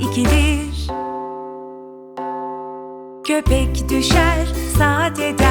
ikidir. Köpek düşer saat eder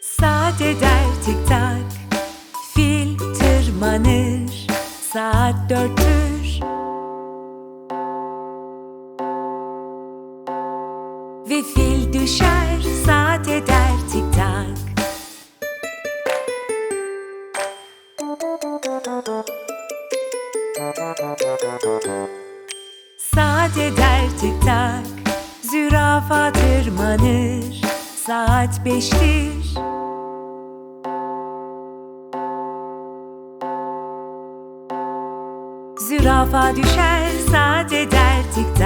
Saat eder tik tak Fil tırmanır Saat dörttür. Ve fil düşer Saat eder tik tak. Saat eder tik tak Zürafa tırmanır saat beştir. Zürafa düşer saat eder tik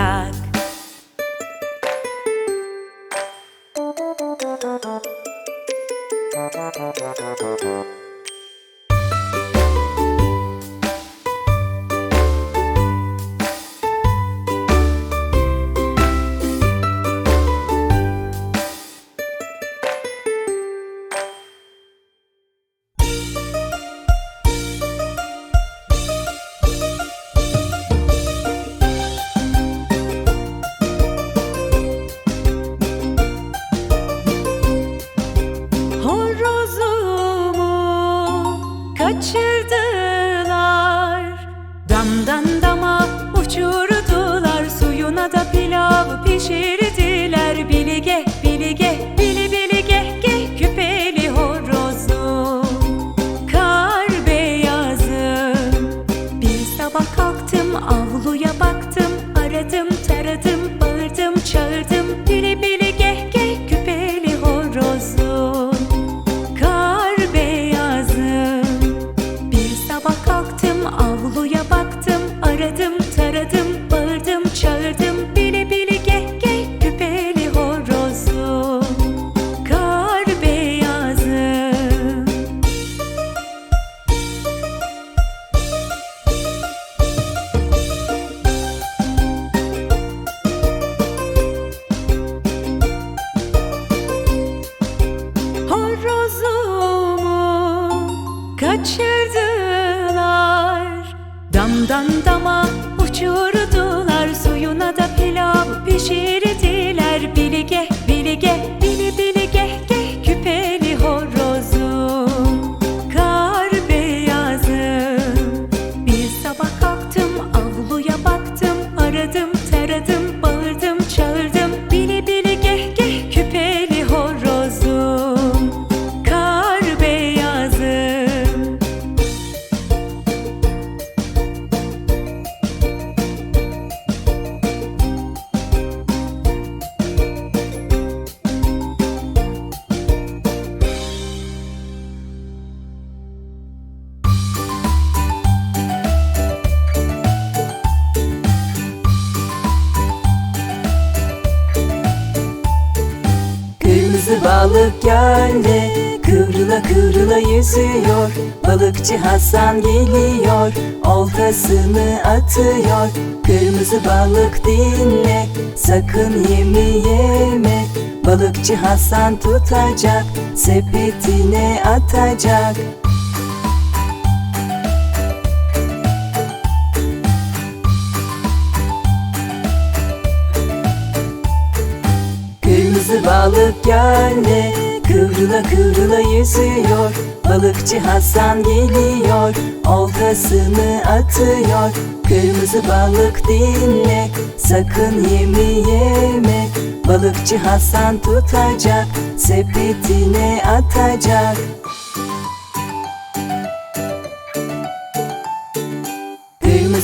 balık gölde Kıvrıla kıvrıla yüzüyor. Balıkçı Hasan geliyor Oltasını atıyor. Kırmızı balık dinle Sakın yemi yeme. Balıkçı Hasan tutacak Sepetine atacak. balık gölde Kıvrıla kıvrıla yüzüyor. Balıkçı Hasan geliyor Oltasını atıyor. Kırmızı balık dinle Sakın yemi yeme. Balıkçı Hasan tutacak Sepetine atacak.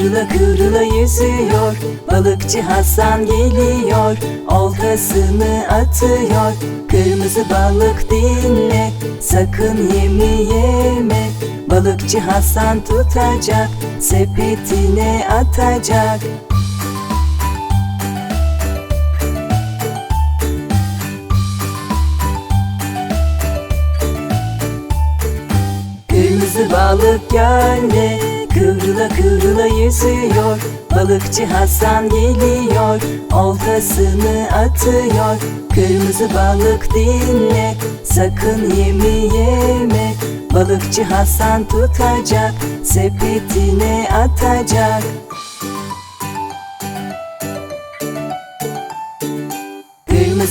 Kıvrıla kıvrıla yüzüyor. Balıkçı Hasan geliyor. Oltasını atıyor. Kırmızı balık dinle. Sakın yemi yeme. Balıkçı Hasan tutacak. Sepetine atacak. Kırmızı balık gölde Kıvrıla kıvrıla yüzüyor. Balıkçı Hasan geliyor. Oltasını atıyor. Kırmızı balık dinle. Sakın yemi yeme. Balıkçı Hasan tutacak. Sepetine atacak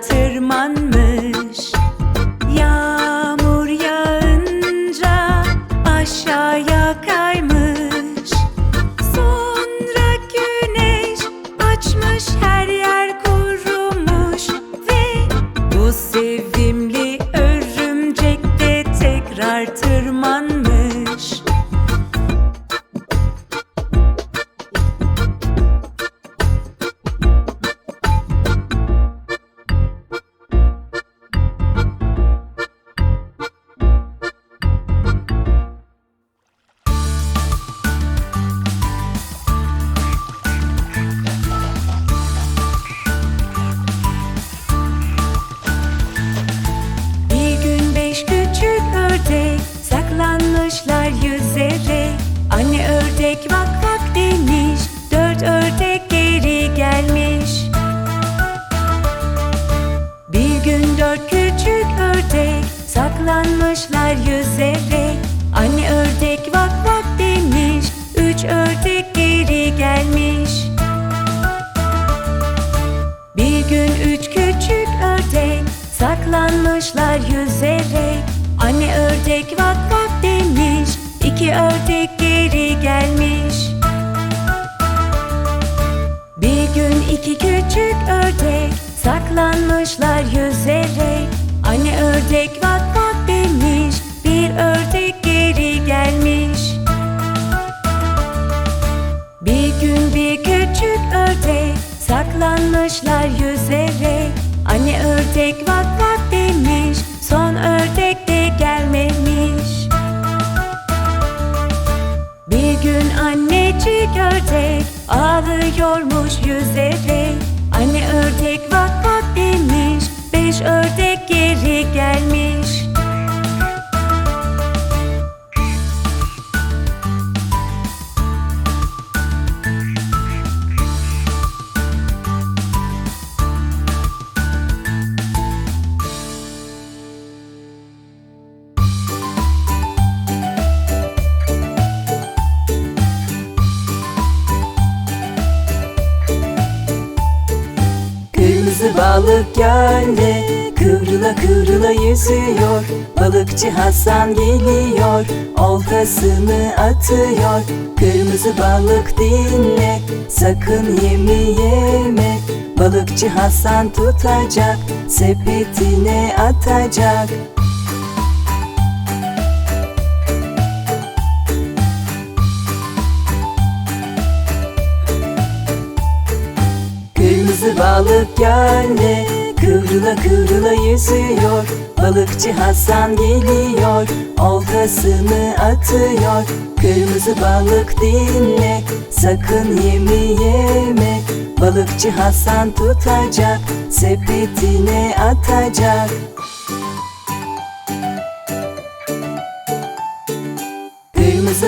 tırmanmış saklanmışlar yüzerek Anne ördek vak vak demiş, iki ördek geri gelmiş. Bir gün iki küçük ördek saklanmışlar yüzerek Anne ördek vak vak demiş, bir ördek geri gelmiş. Bir gün bir küçük ördek saklanmışlar yüzerek Anne ördek vak vak son ördek de gelmemiş. Bir gün annecik ördek ağlıyormuş yüzerek Anne ördek gölde Kıvrıla kıvrıla yüzüyor. Balıkçı Hasan geliyor Oltasını atıyor. Kırmızı balık dinle Sakın yemi yeme. Balıkçı Hasan tutacak Sepetine atacak. Kırmızı balık gölde Kıvrıla kıvrıla yüzüyor. Balıkçı Hasan geliyor. Oltasını atıyor. Kırmızı balık dinle. Sakın yemi yeme. Balıkçı Hasan tutacak. Sepetine atacak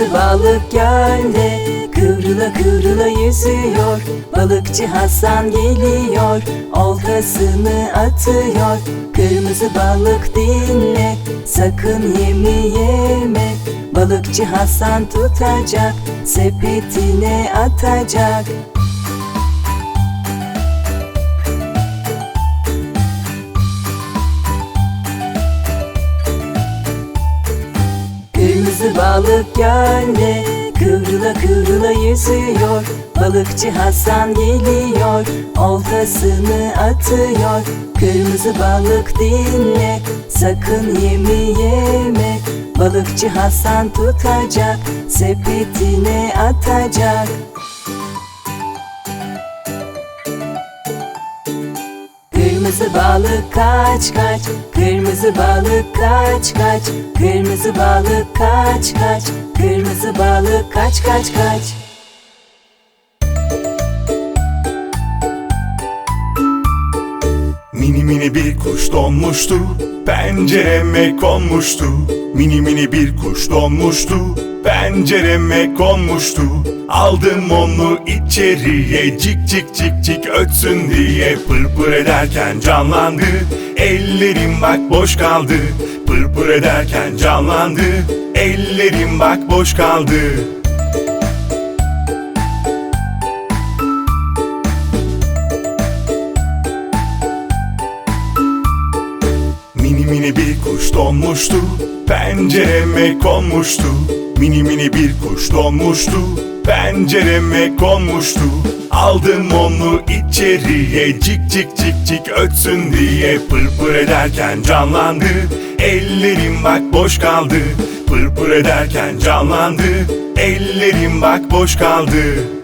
Kırmızı balık gölde Kıvrıla kıvrıla yüzüyor. Balıkçı Hasan geliyor Oltasını atıyor. Kırmızı balık dinle Sakın yemi yeme. Balıkçı Hasan tutacak Sepetine atacak Balık gölde Kıvrıla kıvrıla yüzüyor. Balıkçı Hasan geliyor Oltasını atıyor. Kırmızı balık dinle Sakın yemi yeme. Balıkçı Hasan tutacak Sepetine atacak Kırmızı balık kaç kaç Kırmızı balık kaç kaç Kırmızı balık kaç kaç Kırmızı balık kaç kaç kaç. Mini mini bir kuş donmuştu Pencereme konmuştu. Mini mini bir kuş donmuştu Pencereme konmuştu? Aldım onu içeriye Cik cik cik cik ötsün diye. Pırpır ederken canlandı Ellerim bak boş kaldı. Pırpır ederken canlandı Ellerim bak boş kaldı Mini bir kuş donmuştu. Pencereme konmuştu. Mini mini bir kuş donmuştu. Pencereme konmuştu. Aldım onu içeriye Cik cik cik cik ötsün diye Pırpır ederken canlandı. Ellerim bak boş kaldı. Pırpır ederken canlandı. Ellerim bak boş kaldı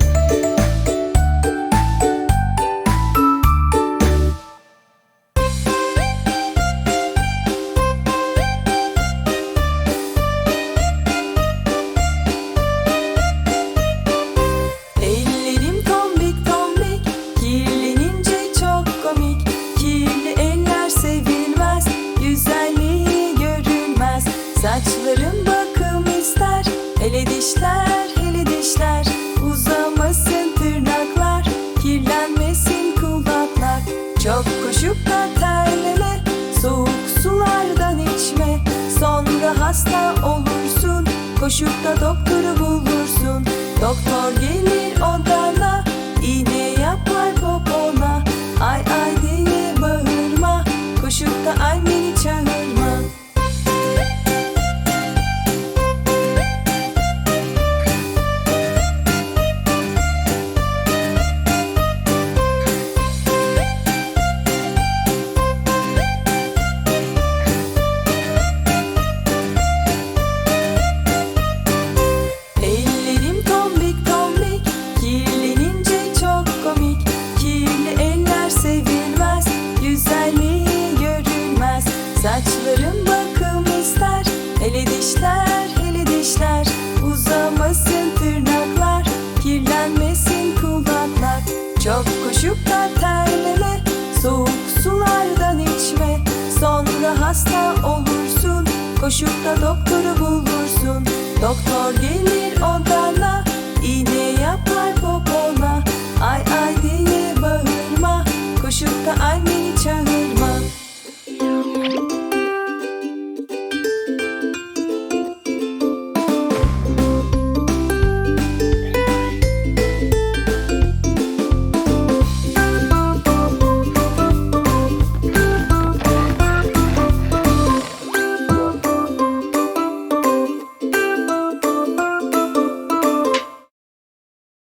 Koşup da doktoru bulursun. Doktor Çok koşup da terleme Soğuk sulardan içme. Sonra hasta olursun Koşup da doktoru bulursun. Doktor gelir odana